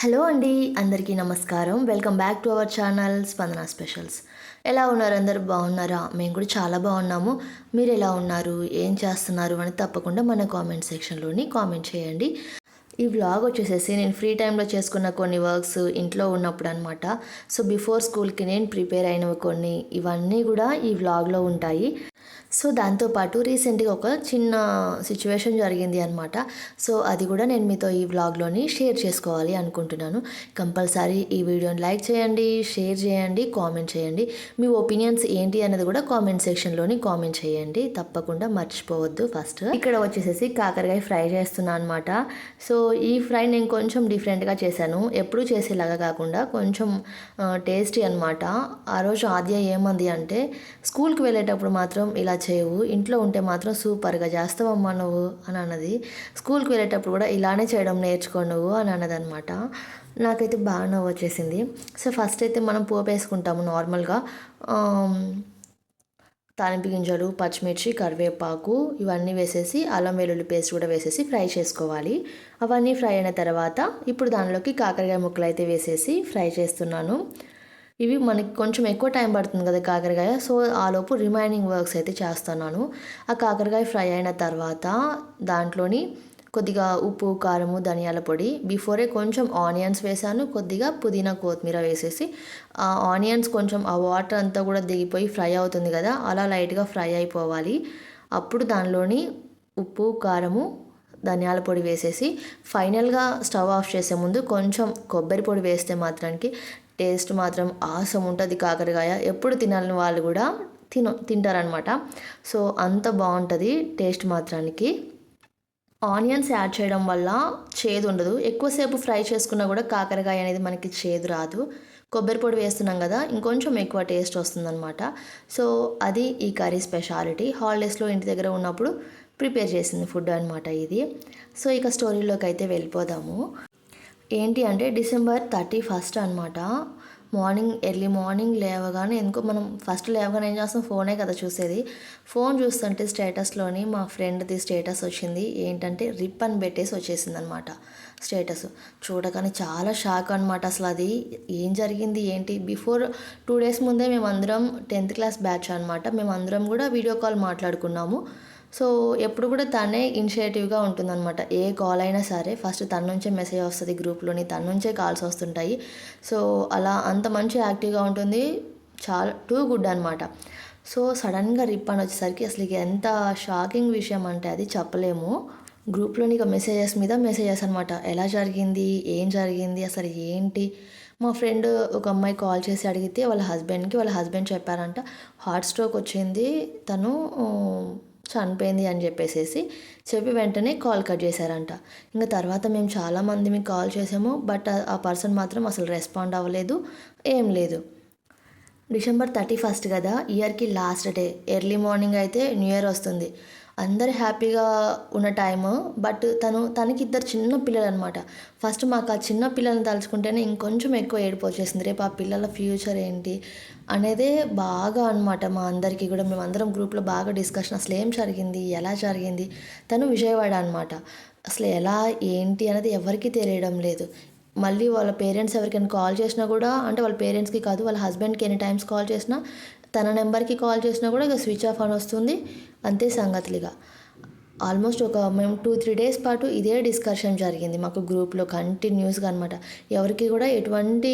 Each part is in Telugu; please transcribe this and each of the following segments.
హలో అండి అందరికీ నమస్కారం. Welcome back to our channel Spandana specials. ఎలా ఉన్నారు అందరు? బాగున్నారా? మేము కూడా చాలా బాగున్నాము. మీరు ఎలా ఉన్నారు? ఏం చేస్తున్నారు? అని తప్పకుండా మన కామెంట్ సెక్షన్లోని కామెంట్ చేయండి. ఈ వ్లాగ్ వచ్చేసేసి నేను ఫ్రీ టైంలో చేసుకున్న కొన్ని వర్క్స్ ఇంట్లో ఉన్నప్పుడు అనమాట సో బిఫోర్ స్కూల్కి నేను ప్రిపేర్ అయినవి కొన్ని. ఇవన్నీ కూడా ఈ వ్లాగ్లో ఉంటాయి. సో దాంతోపాటు రీసెంట్గా ఒక చిన్న సిచ్యువేషన్ జరిగింది అనమాట సో అది కూడా నేను మీతో ఈ వ్లాగ్లోని షేర్ చేసుకోవాలి అనుకుంటున్నాను. కంపల్సరీ ఈ వీడియోని లైక్ చేయండి షేర్ చేయండి కామెంట్ చేయండి. మీ ఒపీనియన్స్ ఏంటి అనేది కూడా కామెంట్ సెక్షన్లోని కామెంట్ చేయండి. తప్పకుండా మర్చిపోవద్దు ఫస్ట్. ఇక్కడ వచ్చేసేసి కాకరకాయ ఫ్రై చేస్తున్నాను అనమాట సో ఈ ఫ్రై నేను కొంచెం డిఫరెంట్గా చేశాను. ఎప్పుడు చేసేలాగా కాకుండా కొంచెం టేస్టీ అనమాట ఆ రోజు ఆద్య ఏమంది అంటే స్కూల్కి వెళ్ళేటప్పుడు మాత్రం ఇలా చేయవు. ఇంట్లో ఉంటే మాత్రం సూపర్గా చేస్తావమ్మా నువ్వు అని అన్నది. స్కూల్కి వెళ్ళేటప్పుడు కూడా ఇలానే చేయడం నేర్చుకో నువ్వు అని అన్నది అనమాట నాకైతే బాగా నవ్వు వచ్చేసింది. సో ఫస్ట్ అయితే మనం పోపు వేసుకుంటాము నార్మల్గా. తాలింపు గింజలు పచ్చిమిర్చి కరివేపాకు ఇవన్నీ వేసేసి అల్లం వెల్లుల్లి పేస్ట్ కూడా వేసేసి ఫ్రై చేసుకోవాలి. అవన్నీ ఫ్రై అయిన తర్వాత ఇప్పుడు దానిలోకి కాకరకాయ ముక్కలు అయితే వేసేసి ఫ్రై చేస్తున్నాను. ఇవి మనకి కొంచెం ఎక్కువ టైం పడుతుంది కదా కాకరకాయ. సో ఆలోపు రిమైనింగ్ వర్క్స్ అయితే చేస్తున్నాను. ఆ కాకరకాయ ఫ్రై అయిన తర్వాత దాంట్లోని కొద్దిగా ఉప్పు కారము ధనియాల పొడి బిఫోరే కొంచెం ఆనియన్స్ వేసాను. కొద్దిగా పుదీనా కొత్తిమీర వేసేసి ఆ ఆనియన్స్ కొంచెం ఆ వాటర్ అంతా కూడా దిగిపోయి ఫ్రై అవుతుంది కదా అలా లైట్గా ఫ్రై అయిపోవాలి. అప్పుడు దానిలోని ఉప్పు కారము ధనియాల పొడి వేసేసి ఫైనల్గా స్టవ్ ఆఫ్ చేసే ముందు కొంచెం కొబ్బరి పొడి వేస్తే మాత్రానికి టేస్ట్ మాత్రం ఆసం ఉంటుంది కాకరకాయ. ఎప్పుడు తినాలని వాళ్ళు కూడా తిన తింటారనమాట సో అంత బాగుంటుంది టేస్ట్ మాత్రానికి. ఆనియన్స్ యాడ్ చేయడం వల్ల చేదు ఉండదు. ఎక్కువసేపు ఫ్రై చేసుకున్నా కూడా కాకరకాయ అనేది మనకి చేదు రాదు. కొబ్బరి పొడి వేస్తున్నాం కదా ఇంకొంచెం ఎక్కువ టేస్ట్ వస్తుందన్నమాట. సో అది ఈ కర్రీ స్పెషాలిటీ. హాలిడేస్లో ఇంటి దగ్గర ఉన్నప్పుడు ప్రిపేర్ చేసింది ఫుడ్ అనమాట ఇది. సో ఇక స్టోరీలోకి అయితే వెళ్ళిపోదాము. ఏంటి అంటే డిసెంబర్ థర్టీ ఫస్ట్ అనమాట మార్నింగ్ ఎర్లీ మార్నింగ్ లేవగానే ఎందుకో మనం ఫస్ట్ లేవగానే ఏం చేస్తాం? ఫోనే కదా చూసేది. ఫోన్ చూస్తుంటే స్టేటస్లోని మా ఫ్రెండ్ది స్టేటస్ వచ్చింది. ఏంటంటే రిప్ అని పెట్టేసి వచ్చేసింది అనమాట స్టేటస్. చూడగానే చాలా షాక్ అనమాట అసలు అది. ఏం జరిగింది? ఏంటి? బిఫోర్ టూ డేస్ ముందే మేమందరం టెన్త్ క్లాస్ బ్యాచ్ అనమాట మేమందరం కూడా వీడియో కాల్ మాట్లాడుకున్నాము. సో ఎప్పుడు కూడా తనే ఇనిషియేటివ్గా ఉంటుందన్నమాట. ఏ కాల్ అయినా సరే ఫస్ట్ తన నుంచే మెసేజ్ వస్తుంది గ్రూప్లోని తన నుంచే కాల్స్ వస్తుంటాయి. సో అలా అంత మంచి యాక్టివ్గా ఉంటుంది. చాలా టూ గుడ్ అనమాట సో సడన్గా రిప్ అని వచ్చేసరికి అసలు ఇక ఎంత షాకింగ్ విషయం అంటే అది చెప్పలేము. గ్రూప్లోని ఇక మెసేజెస్ మీద మెసేజెస్ అనమాట ఎలా జరిగింది? ఏం జరిగింది? అసలు ఏంటి? మా ఫ్రెండ్ ఒక అమ్మాయి కాల్ చేసి అడిగితే వాళ్ళ హస్బెండ్కి వాళ్ళ హస్బెండ్ చెప్పారంట హార్ట్ స్ట్రోక్ వచ్చింది. తను చనిపోయింది అని చెప్పేసి చెప్పి వెంటనే కాల్ కట్ చేశారంట. ఇంకా తర్వాత మేము చాలామంది మీకు కాల్ చేసాము బట్ ఆ పర్సన్ మాత్రం అసలు రెస్పాండ్ అవ్వలేదు ఏం లేదు. డిసెంబర్ థర్టీ ఫస్ట్ కదా ఇయర్కి లాస్ట్ డే ఎర్లీ మార్నింగ్ అయితే న్యూ ఇయర్ వస్తుంది. అందరు హ్యాపీగా ఉన్న టైము బట్ తను తనకి ఇద్దరు చిన్న పిల్లలు అనమాట ఫస్ట్ మాకు ఆ చిన్న పిల్లల్ని తలుచుకుంటేనే ఇంకొంచెం ఎక్కువ ఏడుపు వచ్చేసింది. రేపు ఆ పిల్లల ఫ్యూచర్ ఏంటి అనేదే బాగా అనమాట మా అందరికీ కూడా. మేము అందరం గ్రూప్లో బాగా డిస్కషన్. అసలు ఏం జరిగింది? ఎలా జరిగింది? తను విజయవాడ అనమాట అసలు ఎలా ఏంటి అనేది ఎవరికీ తెలియడం లేదు. మళ్ళీ వాళ్ళ పేరెంట్స్ ఎవరికైనా కాల్ చేసినా కూడా అంటే వాళ్ళ పేరెంట్స్కి కాదు వాళ్ళ హస్బెండ్కి ఎన్ని టైమ్స్ కాల్ చేసినా తన నెంబర్కి కాల్ చేసినా కూడా ఇక స్విచ్ ఆఫ్ అని వస్తుంది. అంతే సంగతులుగా ఆల్మోస్ట్ ఒక మేము టూ త్రీ డేస్ పాటు ఇదే డిస్కషన్ జరిగింది మాకు గ్రూప్లో కంటిన్యూస్గా అనమాట ఎవరికి కూడా ఎటువంటి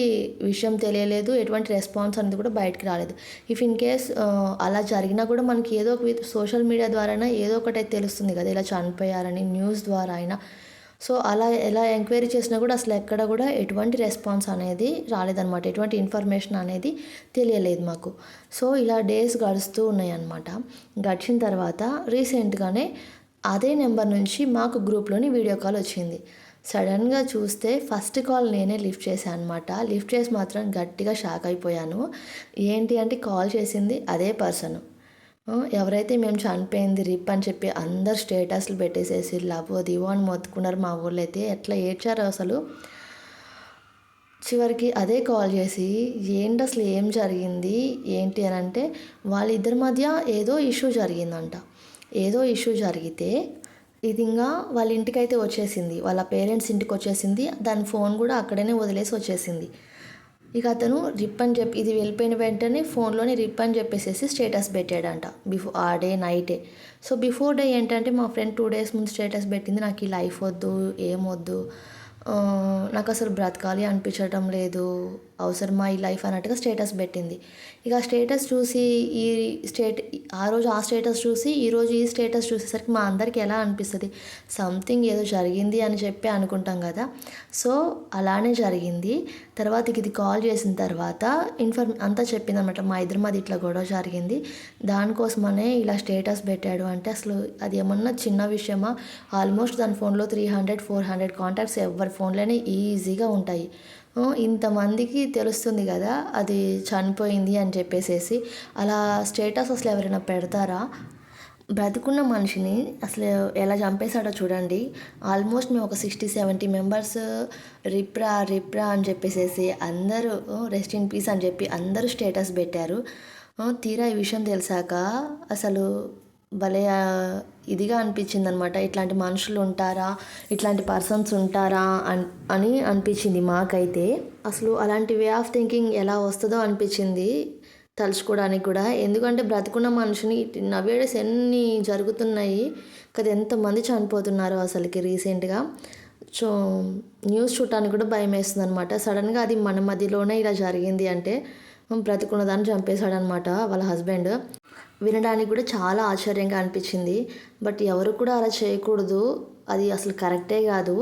విషయం తెలియలేదు ఎటువంటి రెస్పాన్స్ అనేది కూడా బయటకు రాలేదు. ఇఫ్ ఇన్ కేస్ అలా జరిగినా కూడా మనకి ఏదో ఒక సోషల్ మీడియా ద్వారా ఏదో ఒకటి తెలుస్తుంది కదా ఇలా చనిపోయారని న్యూస్ ద్వారా అయినా. సో అలా ఎలా ఎంక్వైరీ చేసినా కూడా అసలు ఎక్కడ కూడా ఎటువంటి రెస్పాన్స్ అనేది రాలేదన్నమాట. ఎటువంటి ఇన్ఫర్మేషన్ అనేది తెలియలేదు మాకు. సో ఇలా డేస్ గడుస్తూ ఉన్నాయన్నమాట. గడిచిన తర్వాత రీసెంట్గానే అదే నెంబర్ నుంచి మాకు గ్రూప్లోని వీడియో కాల్ వచ్చింది. సడన్గా చూస్తే ఫస్ట్ కాల్ నేనే లిఫ్ట్ చేశాను అనమాట లిఫ్ట్ చేసి మాత్రం గట్టిగా షాక్ అయిపోయాను. ఏంటి అంటే కాల్ చేసింది అదే పర్సన్. ఎవరైతే మేము చనిపోయింది రిప్ అని చెప్పి అందరు స్టేటస్లు పెట్టేసేసి లవ్ దివో అని మొత్తుకున్నారు మా ఊళ్ళో అయితే ఎట్లా ఏడ్చారు అసలు? చివరికి అదే కాల్ చేసి ఏంటి అసలు ఏం జరిగింది? ఏంటి? అని అంటే వాళ్ళిద్దరి మధ్య ఏదో ఇష్యూ జరిగిందంట. ఏదో ఇష్యూ జరిగితే ఇది ఇంకా వాళ్ళ ఇంటికైతే వచ్చేసింది. వాళ్ళ పేరెంట్స్ ఇంటికి వచ్చేసింది. దాని ఫోన్ కూడా అక్కడనే వదిలేసి వచ్చేసింది. ఇక అతను రిప్ అని చెప్పి ఇది వెళ్ళిపోయిన వెంటనే ఫోన్లోనే రిప్ అని చెప్పేసేసి స్టేటస్ పెట్టాడంట. బిఫోర్ ఆ డే నైటే. సో బిఫోర్ డే ఏంటంటే మా ఫ్రెండ్ టూ డేస్ ముందు స్టేటస్ పెట్టింది నాకు ఈ లైఫ్ వద్దు ఏం వద్దు నాకు అసలు బ్రతకాలి అనిపించడం లేదు అవసరమా ఈ లైఫ్ అన్నట్టుగా స్టేటస్ పెట్టింది. ఇక స్టేటస్ చూసి ఈ స్టేట్ ఆ రోజు ఆ స్టేటస్ చూసి ఈ రోజు ఈ స్టేటస్ చూసేసరికి మా అందరికి ఎలా అనిపిస్తుంది? సంథింగ్ ఏదో జరిగింది అని చెప్పి అనుకుంటాం కదా. సో అలానే జరిగింది. తర్వాత ఇది కాల్ చేసిన తర్వాత ఇన్ఫర్ అంతా చెప్పింది అనమాట మా ఇద్దరు మాది ఇట్లా గొడవ జరిగింది. దానికోసమనే ఇలా స్టేటస్ పెట్టాడు. అంటే అసలు అది ఏమన్నా చిన్న విషయమా? ఆల్మోస్ట్ దాని ఫోన్లో three hundred four hundred contacts ఎవరి ఫోన్లోనే ఈజీగా ఉంటాయి. ఇంతమందికి తెలుస్తుంది కదా అది చనిపోయింది అని చెప్పేసేసి అలా స్టేటస్ అసలు ఎవరైనా పెడతారా? బ్రతుకున్న మనిషిని అసలు ఎలా చంపేశాడో చూడండి. ఆల్మోస్ట్ మేము ఒక సిక్స్టీ సెవెంటీ మెంబర్స్ రిప్రా రిప్రా అని చెప్పేసేసి అందరూ రెస్ట్ ఇన్ పీస్ అని చెప్పి అందరూ స్టేటస్ పెట్టారు. తీరా ఈ విషయం తెలిసాక అసలు భలే ఇదిగా అనిపించింది అనమాట ఇట్లాంటి మనుషులు ఉంటారా? ఇట్లాంటి పర్సన్స్ ఉంటారా? అని అనిపించింది మాకైతే. అసలు అలాంటి వే ఆఫ్ థింకింగ్ ఎలా వస్తుందో అనిపించింది తలుచుకోవడానికి కూడా. ఎందుకంటే బ్రతుకున్న మనిషిని నవేడేస్ ఎన్ని జరుగుతున్నాయి కదా ఎంతమంది చనిపోతున్నారు అసలుకి రీసెంట్గా. సో న్యూస్ చూడటానికి కూడా భయం వేస్తుంది అనమాట సడన్గా అది మన మధ్యలోనే ఇలా జరిగింది అంటే బ్రతుకున్న దాన్ని చంపేశాడనమాట వాళ్ళ హస్బెండ్. వినడానికి కూడా చాలా ఆశ్చర్యంగా అనిపించింది. బట్ ఎవరు కూడా అలా చేయకూడదు. అది అసలు కరెక్టే కాదు.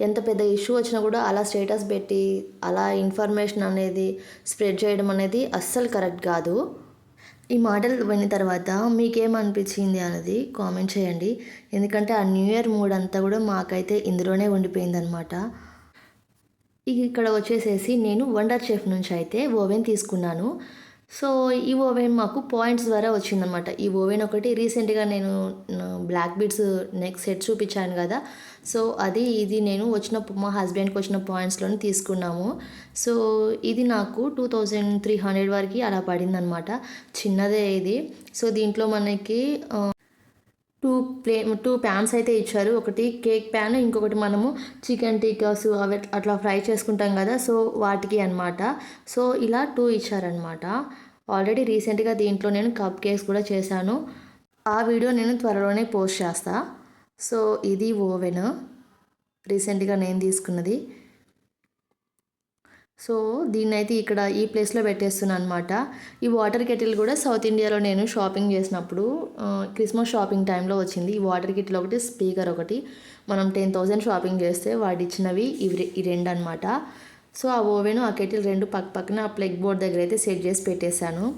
ఎంత పెద్ద ఇష్యూ వచ్చినా కూడా అలా స్టేటస్ పెట్టి అలా ఇన్ఫర్మేషన్ అనేది స్ప్రెడ్ చేయడం అనేది అస్సలు కరెక్ట్ కాదు. ఈ మాటలు విన్న తర్వాత మీకేమనిపించింది అనేది కామెంట్ చేయండి. ఎందుకంటే ఆ న్యూ ఇయర్ మూడ్ అంతా కూడా మాకైతే ఇందులోనే ఉండిపోయిందనమాట ఇక ఇక్కడ వచ్చేసేసి నేను వండర్ చెఫ్ నుంచి అయితే ఓవెన్ తీసుకున్నాను. సో ఈ ఓవెన్ మాకు పాయింట్స్ ద్వారా వచ్చిందనమాట ఈ ఓవెన్ ఒకటి రీసెంట్గా నేను బ్లాక్ బీడ్స్ నెక్ సెట్ చూపించాను కదా. సో అది ఇది నేను వచ్చిన మా హస్బెండ్కి వచ్చిన పాయింట్స్లోనే తీసుకున్నాము. సో ఇది నాకు టూ థౌజండ్ త్రీ హండ్రెడ్ వరకు అలా పడిందనమాట చిన్నదే ఇది. సో దీంట్లో మనకి టూ ప్లే టూ ప్యాన్స్ అయితే ఇచ్చారు. ఒకటి కేక్ ప్యాన్ ఇంకొకటి మనము చికెన్ టీకాస్ అవి అట్లా ఫ్రై చేసుకుంటాం కదా సో వాటికి అన్నమాట. సో ఇలా టూ ఇచ్చారనమాట ఆల్రెడీ రీసెంట్గా దీంట్లో నేను కప్ కేక్స్ కూడా చేశాను. ఆ వీడియో నేను త్వరలోనే పోస్ట్ చేస్తా. సో ఇది ఓవెన్. రీసెంట్గా నేను తీసుకున్నది. సో దీన్ని అయితే ఇక్కడ ఈ ప్లేస్లో పెట్టేస్తున్నాను అనమాట ఈ వాటర్ కెటిల్ కూడా సౌత్ ఇండియాలో నేను షాపింగ్ చేసినప్పుడు క్రిస్మస్ షాపింగ్ టైంలో వచ్చింది. ఈ వాటర్ కెటిల్ ఒకటి స్పీకర్ ఒకటి. మనం టెన్ థౌజండ్ షాపింగ్ చేస్తే వాడు ఇచ్చినవి ఇవి ఈ రెండు అనమాట సో ఆ ఓవెన్ ఆ కెటిల్ రెండు పక్క పక్కన ఆ ప్లగ్ బోర్డ్ దగ్గర అయితే సెట్ చేసి పెట్టేశాను.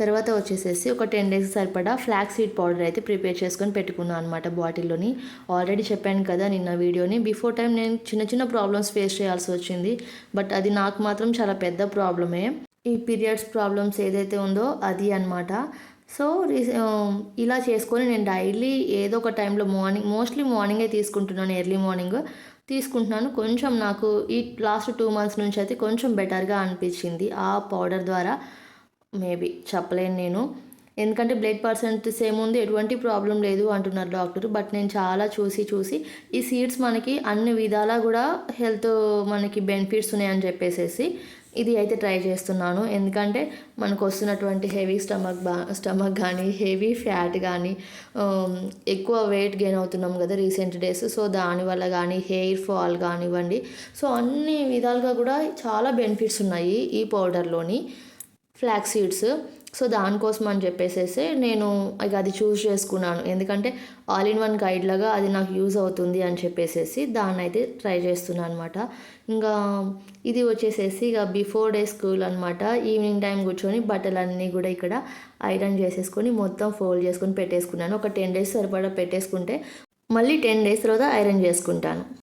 తర్వాత వచ్చేసేసి ఒక టెన్ డేస్ సరిపడా ఫ్లాక్ సీడ్ పౌడర్ అయితే ప్రిపేర్ చేసుకొని పెట్టుకున్నాను అనమాట బాటిల్లోని. ఆల్రెడీ చెప్పాను కదా నిన్న వీడియోని. బిఫోర్ టైం నేను చిన్న చిన్న ప్రాబ్లమ్స్ ఫేస్ చేయాల్సి వచ్చింది. బట్ అది నాకు మాత్రం చాలా పెద్ద ప్రాబ్లమే. ఈ పీరియడ్స్ ప్రాబ్లమ్స్ ఏదైతే ఉందో అది అనమాట సో రీసె- ఇలా చేసుకొని నేను డైలీ ఏదో ఒక టైంలో మార్నింగ్ మోస్ట్లీ మార్నింగే తీసుకుంటున్నాను ఎర్లీ మార్నింగ్. తీసుకుంటున్నాను. కొంచెం నాకు ఈ లాస్ట్ టూ మంత్స్ నుంచి అయితే కొంచెం బెటర్గా అనిపించింది. ఆ పౌడర్ ద్వారా మేబీ చెప్పలేను నేను. ఎందుకంటే బ్లడ్ పర్సెంటేజ్ ఏముంది ఎటువంటి ప్రాబ్లం లేదు అంటున్నారు డాక్టర్ బట్ నేను చాలా చూసి చూసి ఈ సీడ్స్ మనకి అన్ని విధాలా కూడా హెల్త్ మనకి బెనిఫిట్స్ ఉన్నాయని చెప్పేసేసి ఇది అయితే ట్రై చేస్తున్నాను. ఎందుకంటే మనకు వస్తున్నటువంటి హెవీ స్టమక్ బా స్టమక్ కానీ హెవీ ఫ్యాట్ కానీ ఎక్కువ వెయిట్ గెయిన్ అవుతున్నాం కదా రీసెంట్ డేస్. సో దానివల్ల కానీ హెయిర్ ఫాల్ కానివ్వండి. సో అన్ని విధాలుగా కూడా చాలా బెనిఫిట్స్ ఉన్నాయి ఈ పౌడర్లోని ఫ్లాక్ సీడ్స్. సో దానికోసం అని చెప్పేసేసి నేను ఇక అది చూస్ చేసుకున్నాను. ఎందుకంటే ఆల్ ఇన్ వన్ గైడ్ లాగా అది నాకు యూజ్ అవుతుంది అని చెప్పేసేసి దాన్ని అయితే ట్రై చేస్తున్నాను అనమాట ఇంకా ఇది వచ్చేసేసి ఇక బిఫోర్ డే స్కూల్ అనమాట ఈవినింగ్ టైం కూర్చొని బట్టలన్నీ కూడా ఇక్కడ ఐరన్ చేసేసుకొని మొత్తం ఫోల్డ్ చేసుకొని పెట్టేసుకున్నాను. ఒక టెన్ డేస్ సరిపడా పెట్టేసుకుంటే మళ్ళీ టెన్ డేస్ తర్వాత ఐరన్ చేసుకుంటాను.